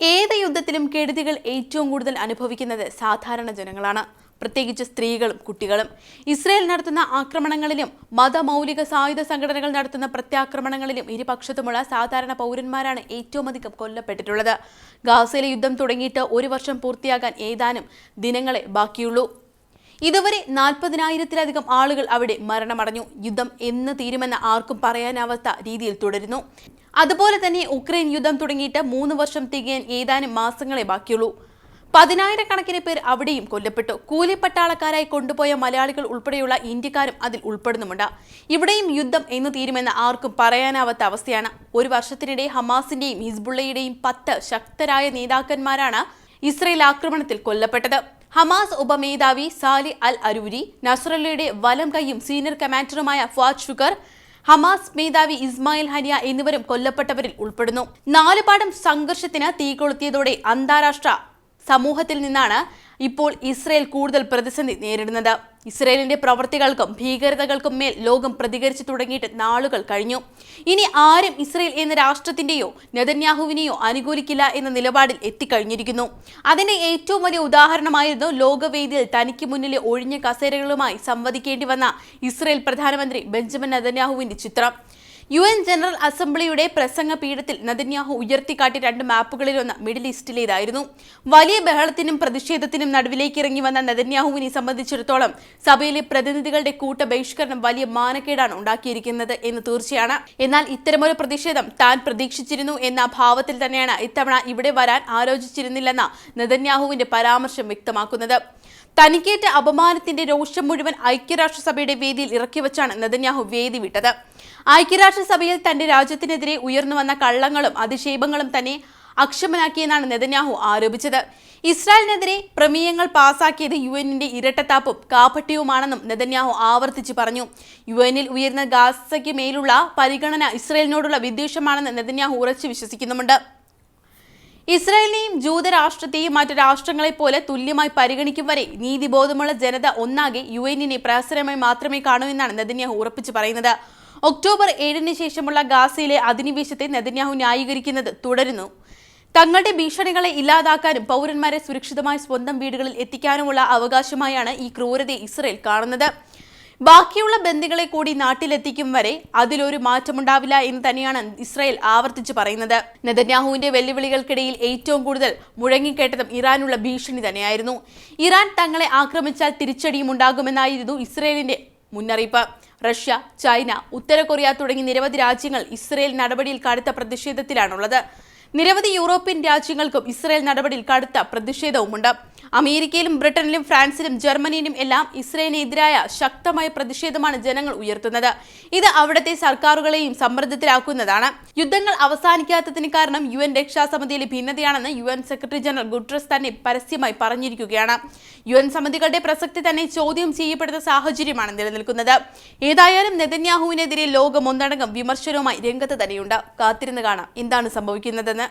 ഏത് യുദ്ധത്തിലും കെടുതികൾ ഏറ്റവും കൂടുതൽ അനുഭവിക്കുന്നത് സാധാരണ ജനങ്ങളാണ്. പ്രത്യേകിച്ച് സ്ത്രീകളും കുട്ടികളും. ഇസ്രയേൽ നടത്തുന്ന ആക്രമണങ്ങളിലും മതമൗലിക സായുധ സംഘടനകൾ നടത്തുന്ന പ്രത്യാക്രമണങ്ങളിലും ഇരുപക്ഷത്തുമുള്ള സാധാരണ പൗരന്മാരാണ് ഏറ്റവും അധികം കൊല്ലപ്പെട്ടിട്ടുള്ളത്. ഗാസയിലെ യുദ്ധം തുടങ്ങിയിട്ട് ഒരു വർഷം പൂർത്തിയാകാൻ ഏതാനും ദിനങ്ങളെ ബാക്കിയുള്ളൂ. ഇതുവരെ നാൽപ്പതിനായിരത്തിലധികം ആളുകൾ അവിടെ മരണമടഞ്ഞു. യുദ്ധം എന്ന് തീരുമെന്ന് ആർക്കും പറയാനാവാത്ത രീതിയിൽ തുടരുന്നു. അതുപോലെ തന്നെ ഉക്രൈൻ യുദ്ധം തുടങ്ങിയിട്ട് മൂന്ന് വർഷം തികയാൻ ഏതാനും മാസങ്ങളെ ബാക്കിയുള്ളൂ. പതിനായിരക്കണക്കിന് പേർ അവിടെയും കൊല്ലപ്പെട്ടു. കൂലിപ്പട്ടാളക്കാരായി കൊണ്ടുപോയ മലയാളികൾ ഉൾപ്പെടെയുള്ള ഇന്ത്യക്കാരും അതിൽ ഉൾപ്പെടുന്നുമുണ്ട്. ഇവിടെയും യുദ്ധം എന്ന് തീരുമെന്ന് ആർക്കും പറയാനാവാത്ത അവസ്ഥയാണ്. ഒരു വർഷത്തിനിടെ ഹമാസിന്റെയും ഹിസ്ബുള്ളയുടെയും പത്ത് ശക്തരായ നേതാക്കന്മാരാണ് ഇസ്രയേൽ ആക്രമണത്തിൽ കൊല്ലപ്പെട്ടത്. ഹമാസ് ഉപമേധാവി സാലി അൽ അരൂരി നസ്രല്ലയുടെ വലം കൈയും സീനിയർ കമാൻഡറുമായ ഫാദ് ഷുഗർ ഹമാസ് മേധാവി ഇസ്മായിൽ ഹനിയ എന്നിവരും കൊല്ലപ്പെട്ടവരിൽ ഉൾപ്പെടുന്നു. നാലുപാടും സംഘർഷത്തിന് തീ കൊളുത്തിയതോടെ അന്താരാഷ്ട്ര സമൂഹത്തിൽ നിന്നാണ് ഇപ്പോൾ ഇസ്രയേൽ കൂടുതൽ പ്രതിസന്ധി നേരിടുന്നത്. ഇസ്രയേലിന്റെ പ്രവർത്തികൾക്കും ഭീകരതകൾക്കും മേൽ ലോകം പ്രതികരിച്ചു തുടങ്ങിയിട്ട് നാളുകൾ കഴിഞ്ഞു. ഇനി ആരും ഇസ്രയേൽ എന്ന രാഷ്ട്രത്തിന്റെയോ നെതന്യാഹുവിനെയോ അനുകൂലിക്കില്ല എന്ന നിലപാടിൽ എത്തിക്കഴിഞ്ഞിരിക്കുന്നു. അതിന്റെ ഏറ്റവും വലിയ ഉദാഹരണമായിരുന്നു ലോകവേദിയിൽ തനിക്ക് മുന്നിലെ ഒഴിഞ്ഞ കസേരകളുമായി സംവദിക്കേണ്ടി വന്ന ഇസ്രയേൽ പ്രധാനമന്ത്രി ബെഞ്ചമിൻ നെതന്യാഹുവിന്റെ ചിത്രം. യു എൻ ജനറൽ അസംബ്ലിയുടെ പ്രസംഗ പീഠത്തിൽ നദന്യാഹു ഉയർത്തിക്കാട്ടി രണ്ട് മാപ്പുകളിലൊന്ന് മിഡിൽ ഈസ്റ്റിലേതായിരുന്നു. വലിയ ബഹളത്തിനും പ്രതിഷേധത്തിനും നടുവിലേക്ക് ഇറങ്ങി വന്ന നദന്യാഹുവിനെ സംബന്ധിച്ചിടത്തോളം സഭയിലെ പ്രതിനിധികളുടെ കൂട്ട ബഹിഷ്കരണം വലിയ മാനക്കേടാണ് ഉണ്ടാക്കിയിരിക്കുന്നത് എന്ന് തീർച്ചയാണ്. എന്നാൽ ഇത്തരമൊരു പ്രതിഷേധം താൻ പ്രതീക്ഷിച്ചിരുന്നു എന്ന ഭാവത്തിൽ തന്നെയാണ് ഇത്തവണ ഇവിടെ വരാൻ ആലോചിച്ചിരുന്നില്ലെന്ന നദന്യാഹുവിന്റെ പരാമർശം വ്യക്തമാക്കുന്നത്. തനിക്കേറ്റ അപമാനത്തിന്റെ രോഷം മുഴുവൻ ഐക്യരാഷ്ട്രസഭയുടെ വേദിയിൽ ഇറക്കി വെച്ചാണ് നെതന്യാഹു വേദി വിട്ടത്. ഐക്യരാഷ്ട്രസഭയിൽ തന്റെ രാജ്യത്തിനെതിരെ ഉയർന്നു വന്ന കള്ളങ്ങളും അധിക്ഷേപങ്ങളും തന്നെ അക്ഷമനാക്കിയെന്നാണ് നെതന്യാഹു ആരോപിച്ചത്. ഇസ്രായേലിനെതിരെ പ്രമേയങ്ങൾ പാസാക്കിയത് യു എന്നിന്റെ ഇരട്ടത്താപ്പും കാപട്യവുമാണെന്നും നെതന്യാഹു ആവർത്തിച്ച് പറഞ്ഞു. യു എന്നിൽ ഉയർന്ന ഗാസയ്ക്ക് മേലുള്ള പരിഗണന ഇസ്രായേലിനോടുള്ള വിദ്വേഷമാണെന്ന് നെതന്യാഹു ഉറച്ചു വിശ്വസിക്കുന്നുമുണ്ട്. ഇസ്രായേലിനെയും ജൂതരാഷ്ട്രത്തെയും മറ്റു രാഷ്ട്രങ്ങളെ പോലെ തുല്യമായി പരിഗണിക്കും വരെ നീതിബോധമുള്ള ജനത ഒന്നാകെ യു എന്നിനെ പ്രഹസനമായി മാത്രമേ കാണൂ എന്നാണ് നെതന്യാഹു ഉറപ്പിച്ചു പറയുന്നത്. ഒക്ടോബർ ഏഴിന് ശേഷമുള്ള ഗാസയിലെ അധിനിവേശത്തെ നെതന്യാഹു ന്യായീകരിക്കുന്നത് തുടരുന്നു. തങ്ങളുടെ ഭീഷണികളെ ഇല്ലാതാക്കാനും പൗരന്മാരെ സുരക്ഷിതമായി സ്വന്തം വീടുകളിൽ എത്തിക്കാനുമുള്ള അവകാശമായാണ് ഈ ക്രൂരതയെ ഇസ്രയേൽ കാണുന്നത്. ബാക്കിയുള്ള ബന്ദികളെ കൂടി നാട്ടിലെത്തിക്കും വരെ അതിലൊരു മാറ്റമുണ്ടാവില്ല എന്ന് തന്നെയാണ് ഇസ്രായേൽ ആവർത്തിച്ച് പറയുന്നത്. നെതന്യാഹുവിന്റെ വെല്ലുവിളികൾക്കിടയിൽ ഏറ്റവും കൂടുതൽ മുഴങ്ങിക്കേട്ടതും ഇറാനുള്ള ഭീഷണി തന്നെയായിരുന്നു. ഇറാൻ തങ്ങളെ ആക്രമിച്ചാൽ തിരിച്ചടിയും ഉണ്ടാകുമെന്നായിരുന്നു ഇസ്രയേലിന്റെ മുന്നറിയിപ്പ്. റഷ്യ ചൈന ഉത്തര കൊറിയ തുടങ്ങി നിരവധി രാജ്യങ്ങൾ ഇസ്രയേൽ നടപടിയിൽ കടുത്ത പ്രതിഷേധത്തിലാണുള്ളത്. നിരവധി യൂറോപ്യൻ രാജ്യങ്ങൾക്കും ഇസ്രയേൽ നടപടിയിൽ കടുത്ത പ്രതിഷേധവുമുണ്ട്. അമേരിക്കയിലും ബ്രിട്ടനിലും ഫ്രാൻസിലും ജർമ്മനിയിലും എല്ലാം ഇസ്രയേലിനെതിരായ ശക്തമായ പ്രതിഷേധമാണ് ജനങ്ങൾ ഉയർത്തുന്നത്. ഇത് അവിടുത്തെ സർക്കാരുകളെയും സമ്മർദ്ദത്തിലാക്കുന്നതാണ്. യുദ്ധങ്ങൾ അവസാനിക്കാത്തതിന് കാരണം യു എൻ രക്ഷാസമിതിയിലെ ഭിന്നതയാണെന്ന് U N secretary general Guterres തന്നെ പരസ്യമായി പറഞ്ഞിരിക്കുകയാണ്. യു എൻ സമിതികളുടെ പ്രസക്തി തന്നെ ചോദ്യം ചെയ്യപ്പെടുന്ന സാഹചര്യമാണ് നിലനിൽക്കുന്നത്. ഏതായാലും നെതന്യാഹുവിനെതിരെ ലോകം ഒന്നടങ്കം വിമർശനവുമായി രംഗത്ത് തന്നെയുണ്ട്. കാത്തിരുന്ന് കാണാം. എന്താണ് സംഭവിക്കുന്നതെന്ന്